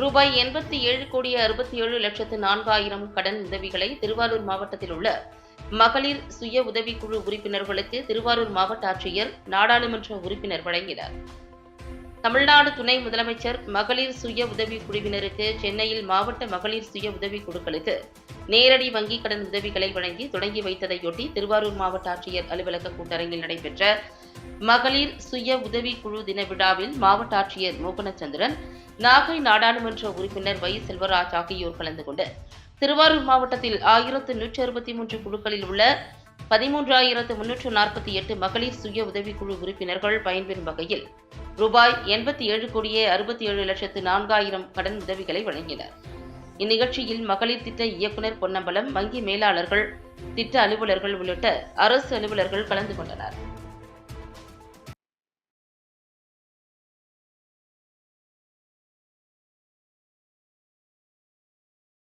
ரூபாய் எண்பத்தி ஏழு கோடி அறுபத்தி ஏழு லட்சத்து நான்காயிரம் கடன் உதவிகளை திருவாரூர் மாவட்டத்தில் உள்ள மகளிர் சுய உதவிக்குழு உறுப்பினர்களுக்கு திருவாரூர் மாவட்ட ஆட்சியர் நாடாளுமன்ற உறுப்பினர் வழங்கினார். தமிழ்நாடு துணை முதலமைச்சர் மகளிர் சுய உதவி குழுவினருக்கு சென்னையில் மாவட்ட மகளிர் சுய உதவி குழுக்களுக்கு நேரடி வங்கிக் கடன் உதவிகளை வழங்கி தொடங்கி வைத்ததையொட்டி திருவாரூர் மாவட்ட ஆட்சியர் அலுவலக கூட்டரங்கில் நடைபெற்ற மகளிர் சுய உதவி குழு தின விழாவில் மாவட்ட ஆட்சியர் மோகனச்சந்திரன் நாகை நாடாளுமன்ற உறுப்பினர் வை செல்வராஜ் ஆகியோர் கலந்து கொண்டு திருவாரூர் மாவட்டத்தில் ஆயிரத்து நூற்றி அறுபத்தி மூன்று குழுக்களில் உள்ள பதிமூன்றாயிரத்து முன்னூற்று நாற்பத்தி எட்டு மகளிர் சுய உதவிக்குழு உறுப்பினர்கள் பயன்பெறும் வகையில் ரூபாய் எண்பத்தி ஏழு கோடியே அறுபத்தி ஏழு லட்சத்து நான்காயிரம் கடன் உதவிகளை வழங்கினர். இந்நிகழ்ச்சியில் மகளிர் திட்ட இயக்குநர் பொன்னம்பலம் வங்கி மேலாளர்கள் திட்ட அலுவலர்கள் உள்ளிட்ட அரசு அலுவலர்கள் கலந்து கொண்டனர்.